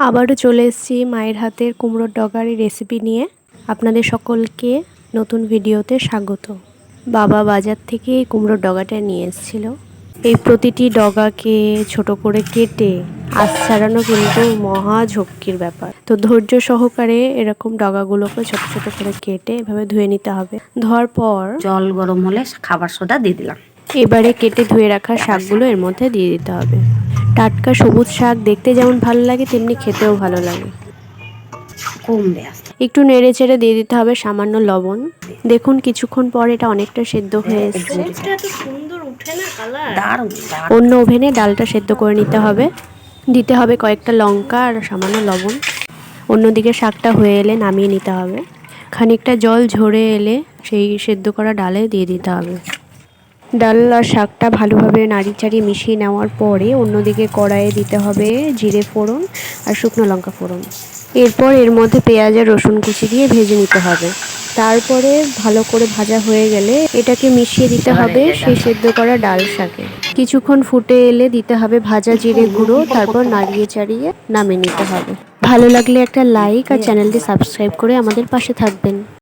আবারও চলে এসেছি মায়ের হাতের কুমড়োর ডগার রেসিপি নিয়ে। আপনাদের সকলকে নতুন ভিডিওতে স্বাগত। বাবা বাজার থেকে এই কুমড়োর ডগাটা নিয়ে এসেছিল। এই প্রতিটি ডগাকে ছোট করে কেটে আশ ছাড়ানো কিন্তু মহা ঝক্কির ব্যাপার। তো ধৈর্য সহকারে এরকম ডগাগুলোকে ছোট ছোট করে কেটে এভাবে ধুয়ে নিতে হবে। ধোয়ার পর জল গরম হলে খাবার সোডা দিয়ে দিলাম। এবারে কেটে ধুয়ে রাখা শাকগুলো এর মধ্যে দিয়ে দিতে হবে। টাটকা সবুজ শাক দেখতে যেমন ভালো লাগে তেমনি খেতেও ভালো লাগে। কমবে একটু নেড়ে চেড়ে দিয়ে দিতে হবে সামান্য লবণ। দেখুন কিছুক্ষণ পর এটা অনেকটা সেদ্ধ হয়ে এসেছে। দারুণ দারুণ। অন্য ওভেনে ডালটা সেদ্ধ করে নিতে হবে। দিতে হবে কয়েকটা লঙ্কা আর সামান্য লবণ। অন্যদিকে শাকটা হয়ে এলে নামিয়ে নিতে হবে। খানিকটা জল ঝরে এলে সেই সেদ্ধ করা ডালে দিয়ে দিতে হবে। ডাল আর শাকটা ভালোভাবে নাড়ি চাড়িয়ে মিশিয়ে নেওয়ার পরে অন্যদিকে কড়াইয়ে দিতে হবে জিরে ফোড়ন আর শুকনো লঙ্কা ফোড়ন। এরপর এর মধ্যে পেঁয়াজ আর রসুন কুচি দিয়ে ভেজে নিতে হবে। তারপরে ভালো করে ভাজা হয়ে গেলে এটাকে মিশিয়ে দিতে হবে সেই সেদ্ধ করা ডাল শাকে। কিছুক্ষণ ফুটে এলে দিতে হবে ভাজা জিরে গুঁড়ো তারপর নাড়িয়ে চাড়িয়ে নামিয়ে নিতে হবে। ভালো লাগলে একটা লাইক আর চ্যানেলটি সাবস্ক্রাইব করে আমাদের পাশে থাকবেন।